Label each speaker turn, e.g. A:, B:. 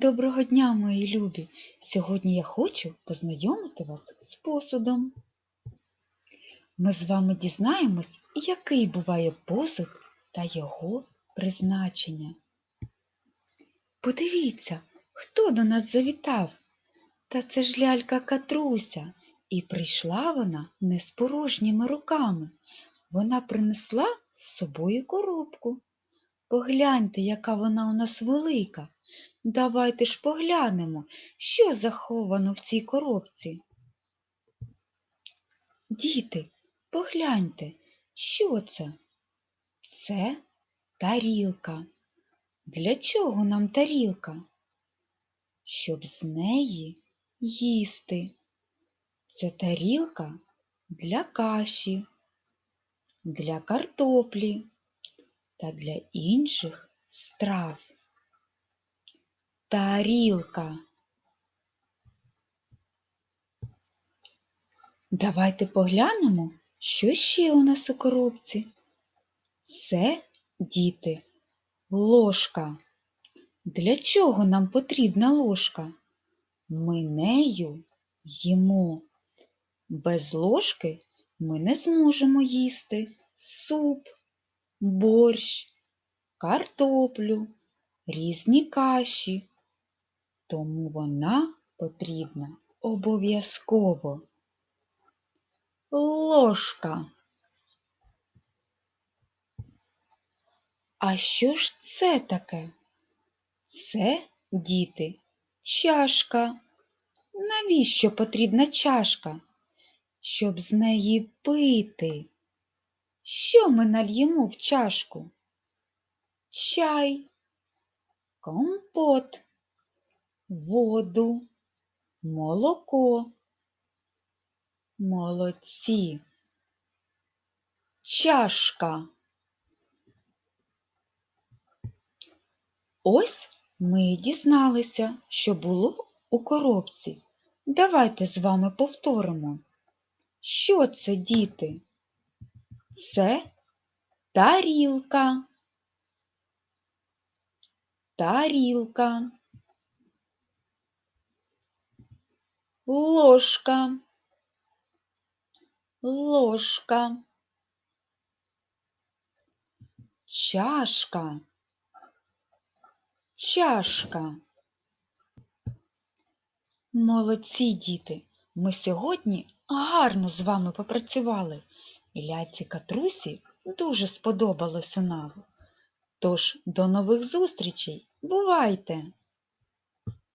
A: Доброго дня, мої любі! Сьогодні я хочу познайомити вас з посудом. Ми з вами дізнаємось, який буває посуд та його призначення. Подивіться, хто до нас завітав. Та це ж лялька Катруся, і прийшла вона не з порожніми руками. Вона принесла з собою коробку. Погляньте, яка вона у нас велика. Давайте ж поглянемо, що заховано в цій коробці. Діти, погляньте, що це? Це тарілка. Для чого нам тарілка? Щоб з неї їсти. Це тарілка для каші, для картоплі та для інших страв. Тарілка. Давайте поглянемо, що ще у нас у коробці. Це, діти, ложка. Для чого нам потрібна ложка? Ми нею їмо. Без ложки ми не зможемо їсти суп, борщ, картоплю, різні каші. Тому вона потрібна обов'язково. Ложка. А що ж це таке? Це, діти, чашка. Навіщо потрібна чашка? Щоб з неї пити. Що ми нальємо в чашку? Чай, компот, воду, молоко. Молодці. Чашка. Ось ми дізналися, що було у коробці. Давайте з вами повторимо. Що це, діти? Це тарілка. Тарілка. Ложка. Ложка. Чашка. Чашка. Молодці діти! Ми сьогодні гарно з вами попрацювали. І ляці Катрусі дуже сподобалося наву. Тож до нових зустрічей! Бувайте!